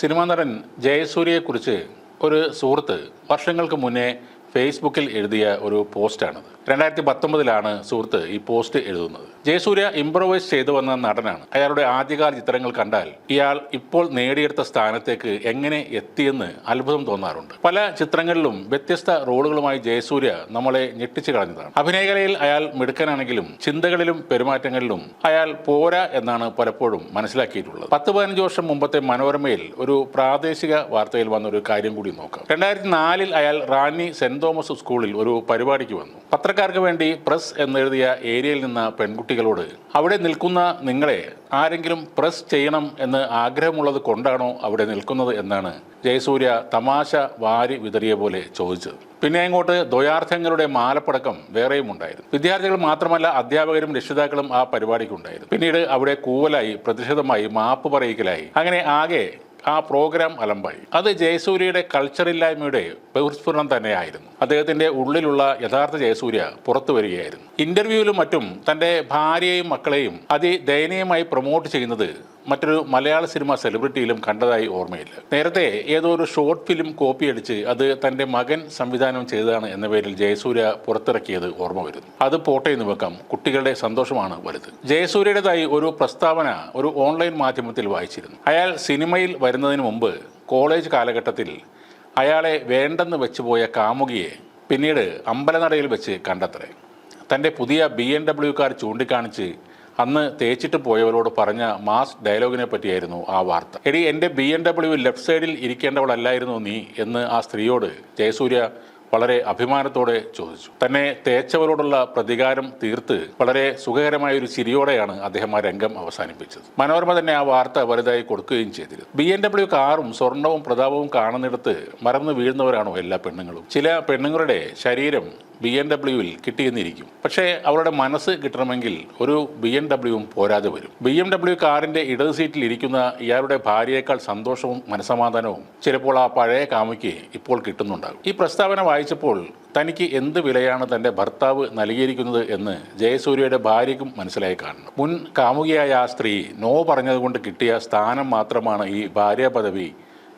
Cinema നടൻ ജയസൂര്യയെക്കുറിച്ച് ഒരു സുഹൃത്ത് വർഷങ്ങൾക്ക് മുന്നേ ഫേസ്ബുക്കിൽ എഴുതിയ ഒരു പോസ്റ്റാണത്. രണ്ടായിരത്തി പത്തൊമ്പതിലാണ് സുഹൃത്ത് ഈ പോസ്റ്റ് എഴുതുന്നത്. ജയസൂര്യ ഇംപ്രവൈസ് ചെയ്തു വന്ന നടനാണ്. അയാളുടെ ആദ്യകാല ചിത്രങ്ങൾ കണ്ടാൽ ഇയാൾ ഇപ്പോൾ നേടിയെടുത്ത സ്ഥാനത്തേക്ക് എങ്ങനെ എത്തിയെന്ന് അത്ഭുതം തോന്നാറുണ്ട്. പല ചിത്രങ്ങളിലും വ്യത്യസ്ത റോളുകളുമായി ജയസൂര്യ നമ്മളെ ഞെട്ടിച്ചു കളഞ്ഞതാണ്. അഭിനയകലയിൽ അയാൾ മിടുക്കനാണെങ്കിലും ചിന്തകളിലും പെരുമാറ്റങ്ങളിലും അയാൾ പോരാ എന്നാണ് പലപ്പോഴും മനസ്സിലാക്കിയിട്ടുള്ളത്. പത്ത് പതിനഞ്ച് വർഷം മുമ്പത്തെ മനോരമയിൽ ഒരു പ്രാദേശിക വാർത്തയിൽ വന്ന ഒരു കാര്യം കൂടി നോക്കാം. രണ്ടായിരത്തി നാലിൽ അയാൾ റാന്നി സെന്റ് തോമസ് സ്കൂളിൽ ഒരു പരിപാടിക്ക് വന്നു. പത്രക്കാർക്ക് വേണ്ടി പ്രസ് എന്നെഴുതിയ ഏരിയയിൽ നിന്ന പെൺകുട്ടികളോട് അവിടെ നിൽക്കുന്ന നിങ്ങളെ ആരെങ്കിലും പ്രസ് ചെയ്യണം എന്ന് ആഗ്രഹമുള്ളത് കൊണ്ടാണോ അവിടെ നിൽക്കുന്നത്? എന്നാണ് ജയസൂര്യ തമാശ വാരി വിതറിയ പോലെ ചോദിച്ചത്. പിന്നെ അങ്ങോട്ട് ദ്വയാർത്ഥങ്ങളുടെ മാലപ്പടക്കം വേറെയും ഉണ്ടായിരുന്നു. വിദ്യാർത്ഥികൾ മാത്രമല്ല അധ്യാപകരും രക്ഷിതാക്കളും ആ പരിപാടിക്കുണ്ടായിരുന്നു. പിന്നീട് അവിടെ കൂവലായി പ്രതിഷേധമായി മാപ്പ് പറയിക്കലായി. അങ്ങനെ ആകെ ആ പ്രോഗ്രാം അലമ്പായി. അത് ജയസൂര്യയുടെ കൾച്ചറില്ലായ്മയുടെ ബഹുസ്ഫുരണം തന്നെയായിരുന്നു. അദ്ദേഹത്തിന്റെ ഉള്ളിലുള്ള യഥാർത്ഥ ജയസൂര്യ പുറത്തു വരികയായിരുന്നു. ഇന്റർവ്യൂവിലും മറ്റും തന്റെ ഭാര്യയെയും മക്കളെയും അതിദയനീയമായി പ്രൊമോട്ട് ചെയ്യുന്നത് മറ്റൊരു മലയാള സിനിമ സെലിബ്രിറ്റിയിലും കണ്ടതായി ഓർമ്മയില്ല. നേരത്തെ ഏതോ ഒരു ഷോർട്ട് ഫിലിം കോപ്പി അടിച്ച് അത് തന്റെ മകൻ സംവിധാനം ചെയ്തതാണ് എന്ന പേരിൽ ജയസൂര്യ പുറത്തിറക്കിയത് ഓർമ്മ വരുന്നു. അത് പോട്ടെ എന്ന് വെക്കാം. കുട്ടികളുടെ സന്തോഷമാണ് വലുത്. ജയസൂര്യയുടേതായി ഒരു പ്രസ്താവന ഒരു ഓൺലൈൻ മാധ്യമത്തിൽ വായിച്ചിരുന്നു. അയാൾ സിനിമയിൽ വരുന്നതിന് മുമ്പ് കോളേജ് കാലഘട്ടത്തിൽ അയാളെ വേണ്ടെന്ന് വെച്ചുപോയ കാമുകിയെ പിന്നീട് അമ്പലനടയിൽ വെച്ച് കണ്ടത്രേ. തന്റെ പുതിയ ബി എൻ ഡബ്ല്യു കാർ ചൂണ്ടിക്കാണിച്ച് അന്ന് തേച്ചിട്ട് പോയവരോട് പറഞ്ഞ മാസ് ഡയലോഗിനെ പറ്റിയായിരുന്നു ആ വാർത്ത. എടി എന്റെ ബി എം ഡബ്ല്യു ലെഫ്റ്റ് സൈഡിൽ ഇരിക്കേണ്ടവളല്ലായിരുന്നു നീ എന്ന് ആ സ്ത്രീയോട് ജയസൂര്യ വളരെ അഭിമാനത്തോടെ ചോദിച്ചു. തന്നെ തേച്ചവരോടുള്ള പ്രതികാരം തീർത്ത് വളരെ സുഖകരമായ ഒരു ചിരിയോടെയാണ് അദ്ദേഹം ആ രംഗം അവസാനിപ്പിച്ചത്. മനോരമ തന്നെ ആ വാർത്ത വലുതായി കൊടുക്കുകയും ചെയ്തിരുന്നു. ബി എൻ ഡബ്ല്യു കാറും സ്വർണവും പ്രതാപവും കാണുന്നിടത്ത് മറന്നു വീഴുന്നവരാണോ എല്ലാ പെണ്ണുങ്ങളും? ചില പെണ്ണുങ്ങളുടെ ശരീരം ബി എൻ ഡബ്ല്യുവിൽ കിട്ടിയെന്നിരിക്കും. പക്ഷേ അവരുടെ മനസ്സ് കിട്ടണമെങ്കിൽ ഒരു ബി എൻ ഡബ്ല്യുവും പോരാതെ വരും. ബി എം ഡബ്ല്യു കാറിന്റെ ഇടത് സീറ്റിൽ ഇരിക്കുന്ന ഇയാളുടെ ഭാര്യയേക്കാൾ സന്തോഷവും മനസമാധാനവും ചിലപ്പോൾ ആ പഴയ കാമയ്ക്ക് ഇപ്പോൾ കിട്ടുന്നുണ്ടാകും. ഈ പ്രസ്താവന വായിച്ചപ്പോൾ തനിക്ക് എന്ത് വിലയാണ് തന്റെ ഭർത്താവ് നൽകിയിരിക്കുന്നത് എന്ന് ജയസൂര്യയുടെ ഭാര്യയ്ക്കും മനസ്സിലായി കാണണം. മുൻ കാമുകിയായ ആ സ്ത്രീ നോ പറഞ്ഞതുകൊണ്ട് കിട്ടിയ സ്ഥാനം മാത്രമാണ് ഈ ഭാര്യ പദവി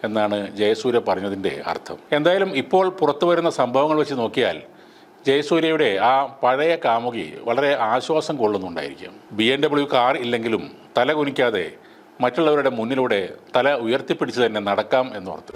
എന്നാണ് ജയസൂര്യ പറഞ്ഞതിന്റെ അർത്ഥം. എന്തായാലും ഇപ്പോൾ പുറത്തു വരുന്ന സംഭവങ്ങൾ വെച്ച് നോക്കിയാൽ ജയസൂര്യയുടെ ആ പഴയ കാമുകി വളരെ ആശ്വാസം കൊള്ളുന്നുണ്ടായിരിക്കും. ബി എം ഡബ്ല്യു കാർ ഇല്ലെങ്കിലും തല കുനിക്കാതെ മറ്റുള്ളവരുടെ മുന്നിലൂടെ തല ഉയർത്തിപ്പിടിച്ച് തന്നെ നടക്കാം എന്നോർത്ത്